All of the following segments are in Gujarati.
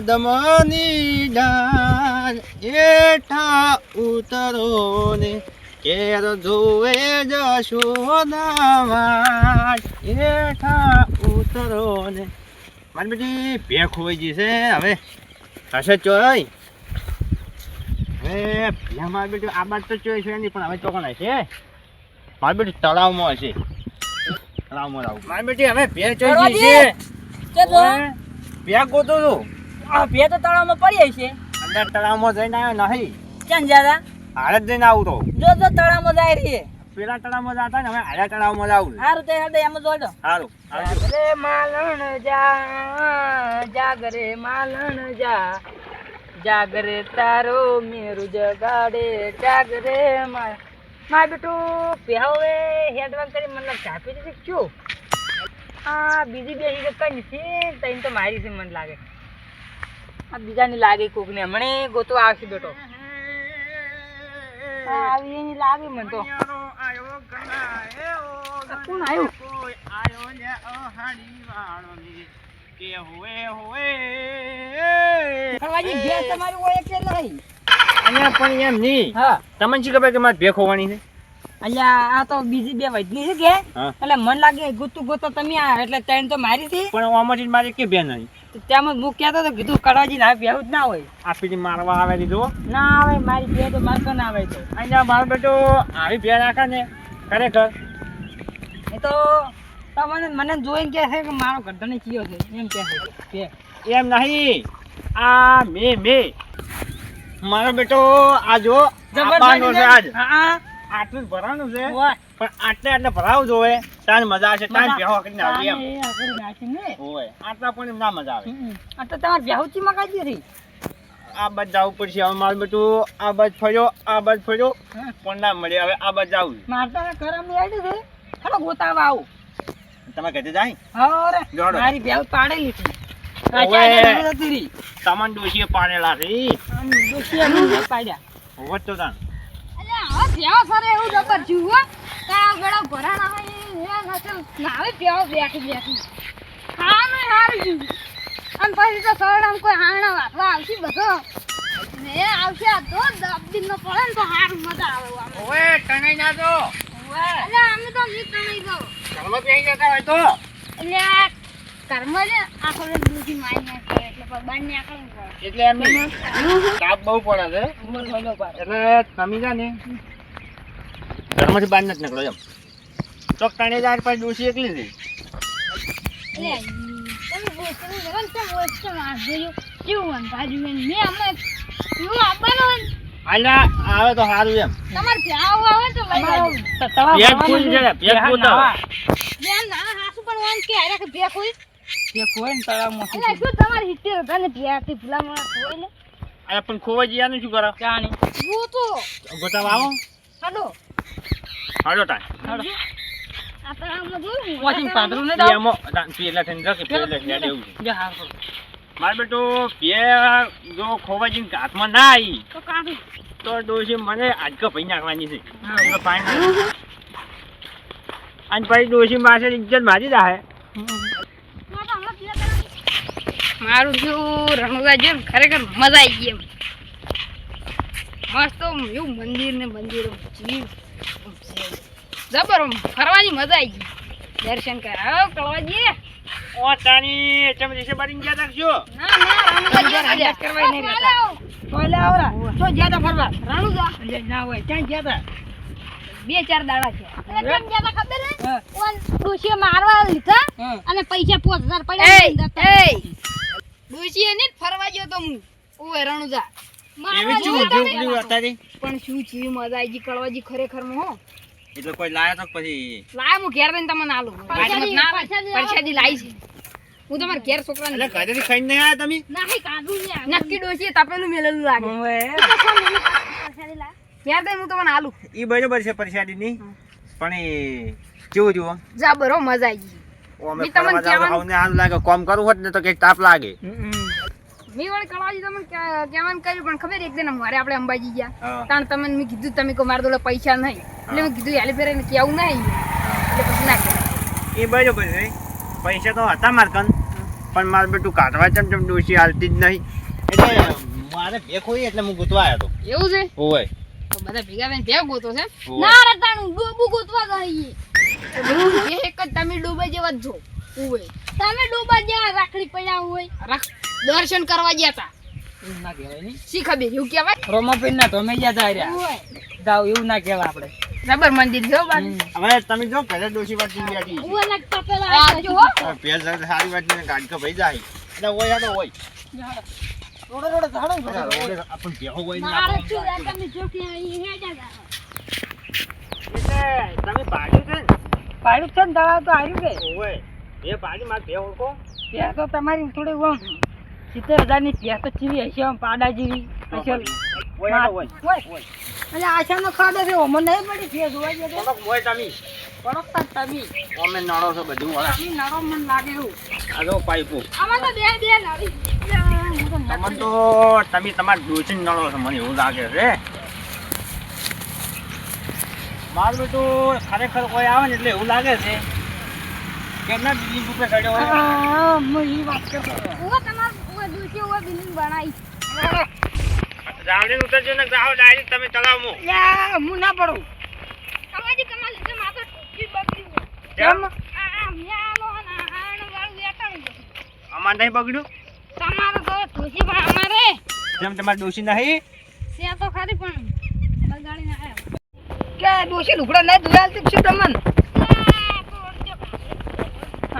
પદમની ડાળ એઠા ઉતરો ને કેર જોવે જશોદામાં એઠા ઉતરો ને મારી બેટી ભે ખોવાઈ ગઈ છે હવે હશે ચોય હવે મારી બેટી આ બાદ તો ચોય છે નહીં પણ હવે ચોકણ હશે મારી બેટી તળાવમાં હશે. તળાવમાં આવું મારી બેટી હવે ભે ચોઈ ગઈ છે. તો ગોતો છું. આ બે તો તળાવમાં પડી છે અંદર તળાવમાં જઈને આવ્યો નહીં. ક્યાં જ્યાદા હારે જ જઈને આવું તો. જો જો તળાવમાં જાય રહી પેલા તળાવમાં જતા ને હવે હારે તળાવમાં જાવું આવું હારું તે હડે એમ જોડો. સારું આવજો. જાગરે માલણ જા જાગરે માલણ જા. જાગરે તારો મેરુ જગાડે જાગરે મા. મા બેટું પહેવે હેડવાન કરી મને ચાપી દીધી છું આ બીજી બે હિગત કઈ નથી તઈને તો મારી છે મને લાગે. આ બીજાની લાગે કોકને હમણે ગોતો આવશે બેટો. આવી એની લાગે મને તો. કોણ આવ્યું આયો ને અહાડી વાળોની કે હોવે હોવે. ફરવાજી ગેસ તમારી હોય કે નહીં? અહીંયા પણ એમ નહીં. હા. તમને શું ખબર કે મારે ભેખ હોવાની છે? અલ્યા આ તો બીજી બે વૈદની છે કે? એટલે મન લાગે ગુતું ગોતો તમે આ એટલે ત્રણ તો મારી હતી પણ આમાંથી મારી કે બે નહીં તો મુખ કહેતો તો કીધું કડવાજી ના બેહું જ ના હોય. આ પેલી મારવા આવે દીધો ના આવે મારી બે તો મારતો ના આવે તો. અહીંયા મારો બેટો આવી ભે રાખે ને ખરેખર. એ તો તમને મને જોઈને કહે છે કે મારો ગઢને કયો છે. એમ કહે છે કે એમ નહીં. આ મે મે. મારો બેટો આ જો જબરજસ્ત આજ. હા. આટલું ભરવાનું છે. પણ આટલે આટલે ભરાવું જોવે. તાન મજા આવશે તાન બેહો કરીને આવી એમ. આટલા પણ ના મજા આવે. આ તો તમારે બેહુચી મકાઈ દીધી આ બાજ જવું પડશે હવે મારું બેટું આ બાજ ફર્યો આ બાજ ફર્યો. પણ ના મળે હવે આ બાજ જવું મારતા કરમ આવી છે. હાલો ગોતાવા આવું. તમે કહેતે જાય? હવે જોડો. મારી બેવ પાડેલી હતી તમન ડોશીએ પાડેલા છે. ઈ. આમ ડોશી એમ જ પાડ્યા. હોત તો હવે પ્યાવ સર એવું જબર જુઓ કાળા ગળા ભરાણા હોય એ નાવે પ્યાવ બેઠી બેઠી. ખાવાનું હારું જુઓ અને પછી તો સરડામ કોઈ હાણા વાટવા આવશે બધો. ને આવશે આ તો દબદીન નો પડે ને તો હારું મજા આવે આમ. તણાઈ ના અલ્યા અમે તો મી તણાઈ ગયો ઘરમાં બેસી જતા હોય તો? અલ્યા ઘરમાં જ આખો દૂધી મારી નાખે એટલે પછી બાર નીકળવું એટલે એમ તાપ બહુ પડે છે. એટલે તમે જા ને ઘરમાંથી બહાર નથી નીકળો એમ. ચોક તણે જાય પાંચ ડોશી એકલી આલા આવે તો સારું એમ. પણ શું ખોવાઈ કરો? ગોતા આવો. હાલો તાન હાલો. આ તળાવમાં જોયું વોશિંગ પાતળું નહીં દાવ? એમો તાન પેલા થઈને જશે પેલા હેડે એવું છે જા હારું. બેટો પે જો ખોવાઈ હાથમાં ના આવી તો કાઢું તો ડોશી મને આજકો ભાઈ નાખવાની છે હા. એટલે ફાઈન અને પછી ડોશી પાસે ઇજ્જત મારી તો તો શું રણુદા જેમ ખરેખર મજા આવી ગઈ એમ મસ્ત એવું મંદિર ને મંદિર જીવ. જબર ફરવાની મજા આવી ગઈ દર્શન કરાવો કળવાજી ઓ તાની તમે રીસે બારીને ગયા તા ના ના રણુદા કરવા નહીં રહેતા. ટોયલે આવરા. તો જ્યાં તા ફરવા. રણુદા એટલે ના હોય ત્યાં જ્યાં તા. બે ચાર દાડા છે કેમ ગયા તા ખબર હે ઓન ડોશીએ મારવા લીધા અને પૈસા પાંચ હજાર પડ્યા એ ને ડોશીએ ને ફરવા ગયો તો હું ઓય રણુદા મારવા લીધા પણ શું છે મજા આવી ગઈ કળવાજી ખરેખર હો એટલે કોઈ લાયા તો પછી લાય હું ઘેર રહીને તમને આલું. પરસાદી- ના આવે. પરસાદી લાવો. છે. હું તમારા ઘેર છોકરાને એટલે ઘરેથી ખાઈ નહીં આયા તમે? નાહી કાઢું ને નક્કી ડોસી તપેલું મેલેલું લાગે? ઘેર રહીને હું તમને આલું. ઈ બરોબર છે પરસાદીની પણ એ કેવું જુઓ? જા બરો મજા આવી ગઈ. અમે તમને કેવાનું હારું લાગે કોમ કરવું હોત ને તો કંઈક તાપ લાગે. હમ. મેં વળી કળાજી તમને કે- કહેવાનું કર્યું પણ ખબર એક દિન મારે આપણે અંબાજી ગયા. હા. તમે મેં કીધું તમે કહો મારે જોડે પૈસા નહીં. એટલે મેં કીધું હેલી ફેરે કેવું નહીં? એટલે પછી ના કહેવાય. એ બરોબર છે. પૈસા તો હતા માર કન પણ મારે બેટું કાઢવા ચમ ચમ ડોશી હાલતી જ નહીં. એટલે મારે ભેખો એટલે હું ગોતવા આવ્યો એવું છે? હતો હોય બધા ભેગા થઈને ભેગ ગોતો છે? ના રતાણું ડૂબું ગોતવા જઈએ એક જ તમે ડૂબે જેવા જ છો. ઉવે તમે ડૂબા જેવા રાખડી પડ્યા હોય. રખ દર્શન કરવા ગયા હતા એવું ના કહેવાય નહીં શી ખબર? એવું કહેવાય? રોમાપીન ના તમે ગયા જાય રહ્યા જાવ એવું ના કહેવાય આપણે. જબર મંદિર જો બાજુ. હવે તમે જો ઘરે ડોશી વાટી બેઠી છે. હોય લાગતા પેલા આ જો હો. સારી ભેંસ સાથે ગાડી વાટીને ભઈ જાય. એટલે ઓય હેડો ઓય રોડે રોડે ઝાડો રોડે. આપણ આપણને હોય ને મારે શું તમે જોતી અહીં હે જા એટલે તમે પાડ્યું છે પાડ્યું છે ને દવા તો આવ્યું કે હોય. એ પાડી મારે બે ઓળખો ત્યાં તો તમારી થોડી આમ સિત્તેર હજારની ત્યાં તો ચીવી હશે પાડા જેવી હશે હોય એટલે આશાનો ખાડો છે ઓમો નહીં પડી છે જોવા જઈએ મોય તમે પડકતા તમી ઓમે નળો છો બધું વાળા તમી નારો મન લાગે એવું આ જો પાઈપો આમાં તો બે બે લાવી તમને તો તમે તમારા ડોસી નળો છો મને એવું લાગે છે મારું બેટું ખરેખર કોઈ આવે ને એટલે એવું લાગે છે કે ના બિલ્ડિંગ ઉપર ચડ્યો હોય હા, હું એ વાત કરતો. ઓ તમાર દૂસરી બિલ્ડિંગ બનાવી રાવડી ઉતરજો ને જાઓ ડાયરેક્ટ તમે હું ના પડું. તમારી કમાલ છે માથે બગડી કેમ. અમાર નહીં બગડ્યું? તમારો તો પણ અમારે. જેમ તમારે ડોસી નહીં? તો ખરી પણ. બગાડીને આવ્યો કે ડોશી લુકડા નહીં જ છું તમને?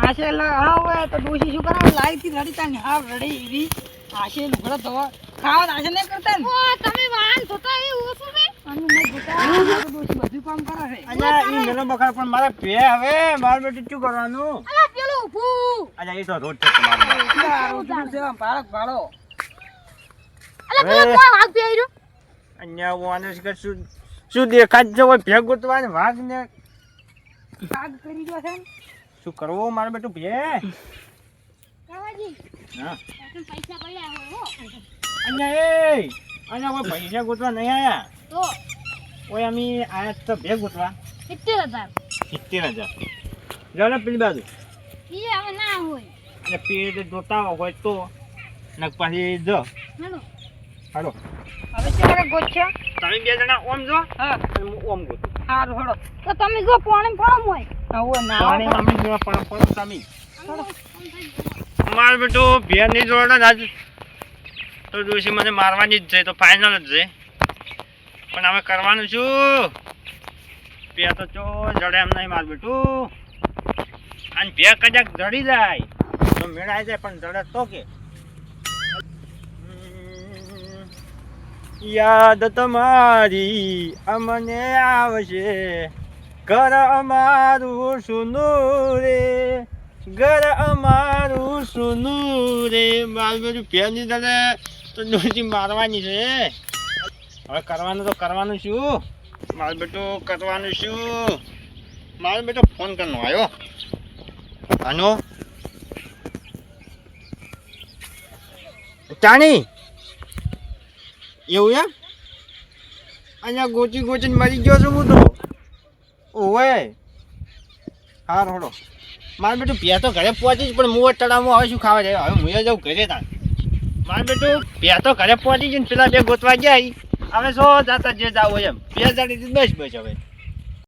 આશે લા- હા તો ડોશી શું કરાવે? લાઈ થી રડી તાની. હા રડી એવી. આશે લુગડા ધોવા ખાવા આશે નહીં કરતા ને. ઓ તમે વાહન ધોતા એ ઓછું છે અમે નહીં ધોતા. ડોશી બધું કામ કરે છે. અલ્યા ઈ મેલો બખાડ પણ મારે પે હવે માર બેટી શું કરવાનું? અલ્યા પેલો ઊભો. અલ્યા એ તો રોડ છે તમારો. આ છે આમ ભાડક ભાડો અલા પેલો કો વાગ પે પહેર્યો અહીંયા હું આને શું કરું? શું શું દેખાય છે હોય ભેગ ગોતવા ને ભાગ ને કાગ કરી દો છે ને? શું કરવું મારું બેટું? ભે હા. તમે પૈસા પડ્યા હોય એ. અહીંયા કોઈ પૈસા ગોતવા નહીં આયા. તો? ઓય અમે આયા તો ભેગ ગોતવા. સિત્તેર હજાર. સિત્તેર હજાર. ને પેલી બાજુ. એ હવે ના હોય. અને પેટ જોતા હોય તો. ને પછી જો. હાલો. હાલો. હવે ચારે ગોચ્યા તમે બે જણા ઓમ જો. હા. હું ઓમ ગોતો. સારું હળો તો તમે જો પાણી ફળમ હોય. મારું બેટું ભેર નહીં જોડે ને આજ તો ડોશી મને મારવાની જ છે તો ફાઇનલ જ છે. પણ હવે કરવાનું છું. ભે તો ચો જડે એમ નહીં માર બેટું. અને ભે કદાચ જડી જાય તો મેળાઈ જાય પણ જડે તો કે? યાદ તમારી અમને આવશે. ઘર અમારું સુનું રે, ઘર અમારું સુનું રે. મારું બધું પહેલી દાદા તો ડોસી મારવાની છે. હવે કરવાનું તો કરવાનું શું? મારું બેટો કરવાનું શું? મારો બેટો ફોન કરનો આવ્યો. આનો? ચાણી? એવું એમ? અહીંયા ગોચી ગોચીને મરી ગયો છું હું તો. ઓવે. હા રોડો માર બેટું પ્યા તો ઘરે પહોંચી પણ મું તળાવમાં હવે શું ખાવા જાય. હવે હું જાઉં ઘરે તા માર બેટું પ્યા તો ઘરે પહોંચી જ ને, પેલા બે ગોતવા જાય. હવે શું જાતા જે જાવ એમ. બે જાડી બસ બસ હવે.